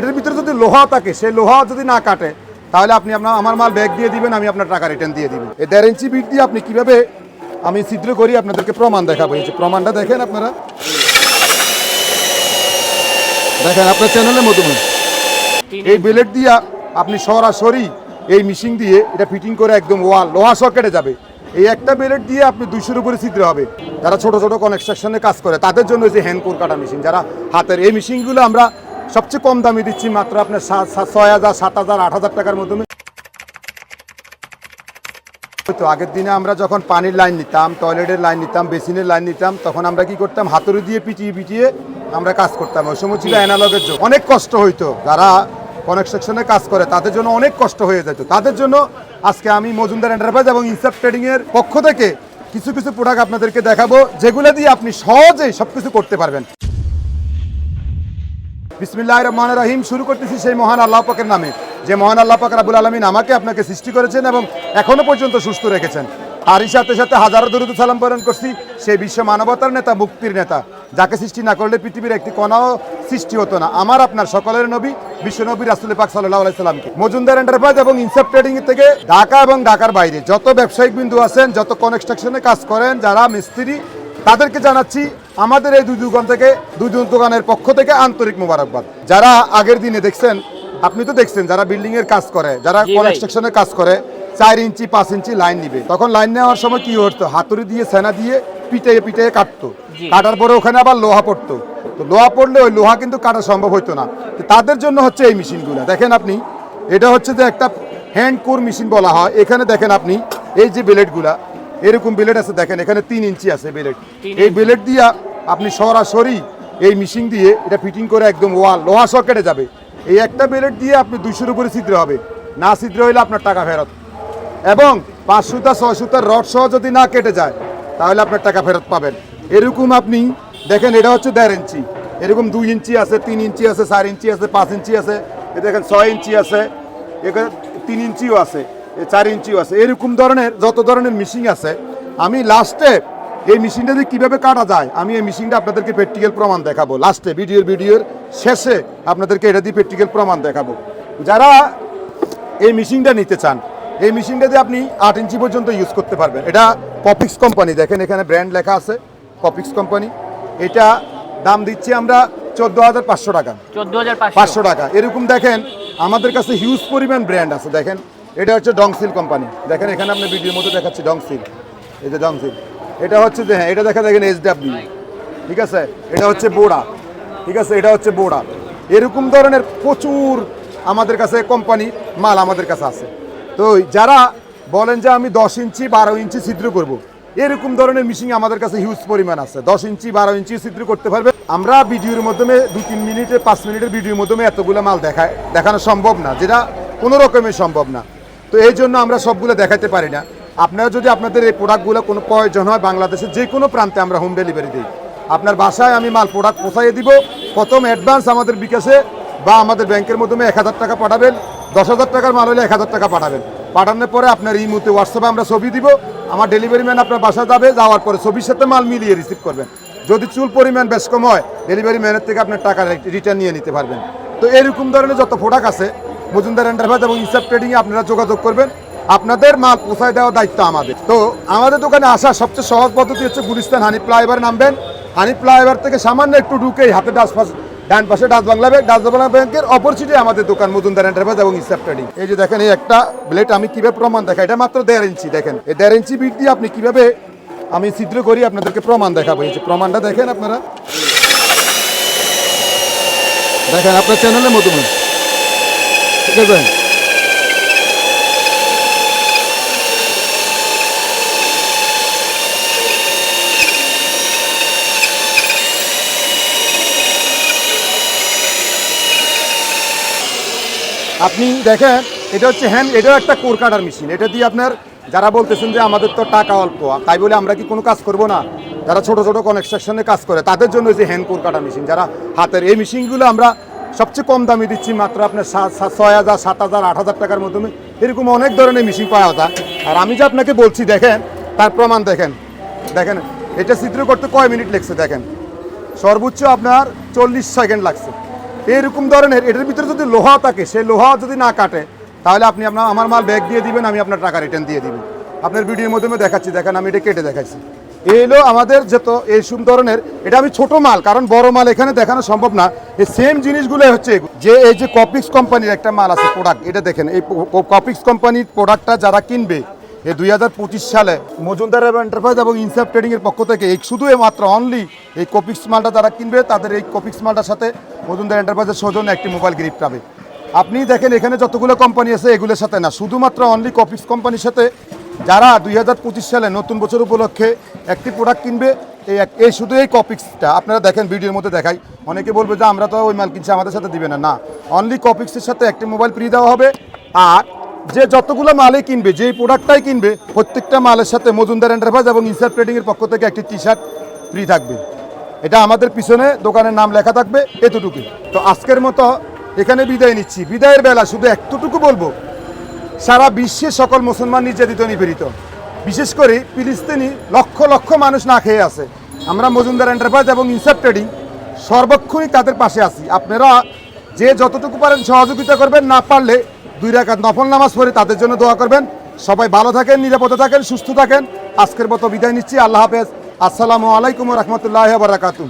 এটার ভিতরে যদি লোহা থাকে সেই লোহা যদি না কাটে, তাহলে আপনি আপনার, আমার মাল ব্যাগ দিয়ে দিবেন, আমি আপনার টাকা রিটার্ন দিয়ে দিব। এই দেড় ইঞ্চি বিট দিয়ে আপনি কীভাবে আমি ছিদ্র করি, আপনাদেরকে প্রমাণ দেখাবো। এই যে প্রমাণটা দেখেন আপনারা। দেখেন আপনার চ্যানেলে মধুময় এই বেলেট দিয়া আপনি সরাসরি এই মিশিং দিয়ে এটা ফিটিং করে একদম ওয়াল লোহা সকেটে যাবে। এই একটা বেলেট দিয়ে আপনি দুইশোর উপরে ছিদ্র হবে। যারা ছোট ছোট কনস্ট্রাকশনে কাজ করে, তাদের জন্য যে হ্যান্ড কোর কাটা মেশিন যারা হাতের, এই মেশিনগুলো আমরা সবচেয়ে কম দামে দিচ্ছি মাত্র আপনার ছয় হাজার, সাত হাজার, আট হাজার টাকার মাধ্যমে তো আগের দিনে আমরা যখন পানির লাইন নিতাম, টয়লেটের লাইন নিতাম, বেসিনের লাইন নিতাম, তখন আমরা কি করতাম, হাতুড়ি দিয়ে পিটিয়ে পিটিয়ে আমরা কাজ করতাম। ওই সময় ছিল অ্যানালগের জন্য অনেক কষ্ট হইতো। যারা কনস্ট্রাকশনে কাজ করে, তাদের জন্য অনেক কষ্ট হয়ে যেত। তাদের জন্য আজকে আমি মজুমদার এন্টারপ্রাইজ এবং ইনসাপ ট্রেডিংয়ের পক্ষ থেকে কিছু কিছু প্রোডাক্ট আপনাদেরকে দেখাবো, যেগুলো দিয়ে আপনি সহজেই সব কিছু করতে পারবেন। বিসমিল্লাহ রহমান রাহিম, শুরু করতেছি সেই মহান আল্লাহ পাকের নামে। যে মহান আল্লাহ পাক রাবুল আলমিন আমাকে আপনাকে সৃষ্টি করেছেন এবং এখনও পর্যন্ত সুস্থ রেখেছেন। তারই সাথে সাথে হাজারো দরুদ সালাম পালন করছি সেই বিশ্ব মানবতার নেতা, মুক্তির নেতা। যাকে সৃষ্টি না করলে পৃথিবীর একটি কণাও সৃষ্টি হতো না। আমার, আপনার সকলের নবী, বিশ্ব নবী রাসুল পাক সাল্লাহ আলাইসাল্লামকে মজুমদার এন্টারপ্রাইজ এবং ইনসেপ ট্রেডিং থেকে ঢাকা এবং ঢাকার বাইরে যত ব্যবসায়িক বিন্দু আছেন, যত কনস্ট্রাকশনে কাজ করেন, যারা মিস্ত্রি তাদেরকে জানাচ্ছি আমাদের এই দুই দোকান থেকে দুই দোকানের পক্ষ থেকে আন্তরিক মোবারকবাদ। যারা আগের দিনে দেখছেন আপনি তো দেখছেন যারা বিল্ডিং এর কাজ করে যারা কনস্ট্রাকশনের কাজ করে চার ইঞ্চি পাঁচ ইঞ্চি লাইন নিবে। তখন লাইন নেওয়ার সময় কি হতো হাতুড়ি দিয়ে সেনা দিয়ে পিটে পিটে কাটতো। কাটার পরে ওখানে আবার লোহা পড়তো। তো লোহা পড়লে ওই লোহা কিন্তু কাটা সম্ভব হতো না। তাদের জন্য হচ্ছে এই মেশিনগুলো। দেখেন আপনি এটা হচ্ছে যে একটা হ্যান্ড কোর মেশিন বলা হয়। এখানে দেখেন আপনি এই যে ব্লেডগুলা এরকম ব্লেড আছে দেখেন এখানে তিন ইঞ্চি আছে ব্লেড এই। ব্লেড দিয়া আপনি সরাসরি এই মেশিন দিয়ে এটা ফিটিং করে একদম ওয়াল লোহা সকেটে যাবে। এই একটা ব্লেড দিয়ে আপনি দুইশোর উপরে ছিদ্র হবে। না ছিদ্র হইলে আপনার টাকা ফেরত। এবং পাঁচ সুতা ছয় সুতার রড সহ যদি না কেটে যায় তাহলে আপনার টাকা ফেরত পাবেন। এরকম আপনি দেখেন এটা হচ্ছে দেড় ইঞ্চি। এরকম দুই ইঞ্চি আছে তিন ইঞ্চি আছে চার ইঞ্চি আছে পাঁচ ইঞ্চি আছে। এ দেখেন ছয় ইঞ্চি আছে। এখানে তিন ইঞ্চিও আছে। চার ইঞ্চিও আছে। এরকম ধরনের যত ধরনের মেশিন আছে আমি লাস্টে এই মেশিনটা দিয়ে কীভাবে কাটা যায় আমি এই মেশিনটা আপনাদেরকে প্র্যাকটিক্যাল প্রমাণ দেখাবো। লাস্টে ভিডিওর ভিডিওর শেষে আপনাদেরকে এটা দিয়ে প্র্যাকটিক্যাল প্রমাণ দেখাবো। যারা এই মেশিনটা নিতে চান এই মেশিনটা দিয়ে আপনি আট ইঞ্চি পর্যন্ত ইউজ করতে পারবেন। এটা পপিক্স কোম্পানি দেখেন এখানে ব্র্যান্ড লেখা আছে পপিক্স কোম্পানি এটা দাম দিচ্ছি আমরা চোদ্দ হাজার পাঁচশো টাকা। চোদ্দ হাজার পাঁচশো। পাঁচশো টাকা। এরকম দেখেন আমাদের কাছে হিউজ পরিমাণ ব্র্যান্ড আছে। দেখেন এটা হচ্ছে ডংসিল কোম্পানি দেখেন, এখানে আপনি ভিডিওর মধ্যে দেখাচ্ছি ডংসিল এই যে ডংসিল এটা হচ্ছে যে হ্যাঁ এটা দেখা দেখেন এইচ ডাব্লিউ ঠিক আছে? এটা হচ্ছে বোড়া ঠিক আছে? এটা হচ্ছে বোড়া এরকম ধরনের প্রচুর আমাদের কাছে কোম্পানি মাল আমাদের কাছে আছে। তো যারা বলেন যে আমি দশ ইঞ্চি বারো ইঞ্চি ছিদ্র করব। এরকম ধরনের মিশিং আমাদের কাছে হিউজ পরিমাণ আছে। দশ ইঞ্চি বারো ইঞ্চি ছিদ্র করতে পারবে। আমরা ভিডিওর মাধ্যমে দু তিন মিনিটে, পাঁচ মিনিটের ভিডিওর মাধ্যমে এতগুলো মাল দেখায়, দেখানো সম্ভব না, যেটা কোনো রকমের সম্ভব না। তো এই জন্য আমরা সবগুলো দেখাতে পারি না। আপনারা যদি আপনাদের এই প্রোডাক্টগুলো কোনো প্রয়োজন হয় বাংলাদেশের যে কোনো প্রান্তে আমরা হোম ডেলিভারি দিই। আপনার বাসায় আমি মাল প্রোডাক্ট পৌঁছাইয়ে দিব। প্রথম অ্যাডভান্স আমাদের বিকাশে বা আমাদের ব্যাংকের মাধ্যমে এক হাজার টাকা পাঠাবেন। দশ হাজার টাকার মাল হলে এক হাজার টাকা পাঠাবেন। পাঠানোর পরে আপনার এই মুহূর্তে হোয়াটসঅ্যাপে আমরা ছবি দিব। আমার ডেলিভারি ম্যান আপনার বাসায় যাবে, যাওয়ার পরে ছবির সাথে মাল মিলিয়ে রিসিভ করবেন। যদি চুল পরিমাণ বেশ কম হয় ডেলিভারি ম্যানের থেকে আপনার টাকা রিটার্ন নিয়ে নিতে পারবেন। তো এরকম ধরনের যত প্রোডাক্ট আছে মজুমদার এন্টারপ্রাইজ এবং ইনসাপ ট্রেডিংয়ে আপনারা যোগাযোগ করবেন। আপনাদের মাল পৌঁছায় দেওয়ার দায়িত্ব আমাদের। তো আমাদের দোকানে আসার সবচেয়ে সহজ পদ্ধতি হচ্ছে গুলিস্তান হানি ফ্লাইওভার নামবেন। হানি ফ্লাইওভার থেকে সামান্য একটু ঢুকেই হাতে ডাস পাশ ডান পাশে Dutch Bangla bank Dutch Bangla ব্যাংকের অপরচিটে আমাদের দোকান মজুমদার এন্টারপ্রাইজ এবং ইনসাপ ট্রেডিং এই যে দেখেন, এই একটা ব্লেড আমি কীভাবে প্রমাণ দেখাই, এটা মাত্র দেড় ইঞ্চি দেখেন। এই দেড় ইঞ্চি বিট দিয়ে আপনি কীভাবে আমি ছিদ্র করি, আপনাদেরকে প্রমাণ দেখাবো। এই যে প্রমাণটা দেখেন আপনারা। দেখেন, আপনার চ্যানেলে মধুময় আছে আপনি দেখেন, এটা হচ্ছে হ্যান্ড এটাও একটা কোর কাটার মেশিন এটা দিয়ে আপনার যারা বলতেছেন যে আমাদের তো টাকা অল্প, তাই বলে আমরা কি কোনো কাজ করব না? যারা ছোট ছোট কনস্ট্রাকশনে কাজ করে, তাদের জন্য যে হ্যান্ড কোর কাটা মেশিন যারা হাতের এই মেশিনগুলো আমরা সবচেয়ে কম দামে দিচ্ছি মাত্র আপনার ছয় হাজার, সাত হাজার, আট হাজার টাকার মাধ্যমে এরকম অনেক ধরনের মেশিন পাওয়া যায়। আর আমি যে আপনাকে বলছি, দেখেন, তার প্রমাণ দেখেন। দেখেন, এটা চিত্র করতে কয় মিনিট লেগছে, দেখেন? সর্বোচ্চ আপনার চল্লিশ সেকেন্ড লাগছে। এরকম ধরনের, এটার ভিতরে যদি লোহা থাকে, সেই লোহা যদি না কাটে, তাহলে আপনি আপনার, আমার মাল ব্যাগ দিয়ে দিবেন, আমি আপনার টাকা রিটার্ন দিয়ে দিবেন আপনার ভিডিওর মাধ্যমে দেখাচ্ছি, দেখেন, আমি এটা কেটে দেখাচ্ছি এই হলো আমাদের যত এই সব ধরনের, এটা আমি ছোট মাল, কারণ বড় মাল এখানে দেখানো সম্ভব না। এই সেম জিনিসগুলো হচ্ছে যে এই যে কপিক্স কোম্পানির একটা মাল আছে প্রোডাক্ট এটা দেখেন, এই কপিক্স কোম্পানির প্রোডাক্টটা যারা কিনবে, এই দুই হাজার পঁচিশ সালে মজুমদার এবং এন্টারপ্রাইজ এবং ইনসাফ ট্রেডিং এর পক্ষ থেকে, এই শুধু মাত্র অনলি এই কপিক্স মালটা যারা কিনবে, তাদের এই কপিক্স মালটার সাথে মজুমদার এন্টারপ্রাইজের সৌজন্য একটি মোবাইল গিফট পাবে। আপনি দেখেন, এখানে যতগুলো কোম্পানি আছে, এগুলোর সাথে না, শুধুমাত্র অনলি কপিক্স কোম্পানির সাথে যারা দুই হাজার পঁচিশ সালে নতুন বছর উপলক্ষে একটি প্রোডাক্ট কিনবে, এই এই শুধু এই কপিক্সটা আপনারা দেখেন, ভিডিওর মধ্যে দেখাই। অনেকে বলবে যে আমরা তো ওই মাল কিনছি, আমাদের সাথে দিবে না। না অনলি কপিক্সের সাথে একটি মোবাইল ফ্রি দেওয়া হবে। আর যে যতগুলো মালই কিনবে, যেই প্রোডাক্টটাই কিনবে, প্রত্যেকটা মালের সাথে মজুমদার এন্টারপ্রাইজ এবং ইনসার ট্রেডিংয়ের পক্ষ থেকে একটি টি শার্ট ফ্রি থাকবে। এটা আমাদের পিছনে দোকানের নাম লেখা থাকবে এতটুকু তো আজকের মতো এখানে বিদায় নিচ্ছি। বিদায়ের বেলা শুধু এতটুকু বলব সারা বিশ্বে সকল মুসলমান নির্যাতিত, নিপীড়িত। বিশেষ করে ফিলিস্তিনি লক্ষ লক্ষ মানুষ না খেয়ে আছে। আমরা মজুমদার এন্টারপ্রাইজ এবং ইনসাফ ট্রেডিং সর্বক্ষণই তাদের পাশে আছি। আপনারা যে যতটুকু পারেন সহযোগিতা করবেন, না পারলে দুই রাকাত নফল নামাজ পড়ে তাদের জন্য দোয়া করবেন। সবাই ভালো থাকেন, নিরাপদে থাকেন, সুস্থ থাকেন। আজকের মতো বিদায় নিচ্ছি। আল্লাহ হাফেজ। আসসালামু আলাইকুম রহমতুল্লাহ বারাকাতুম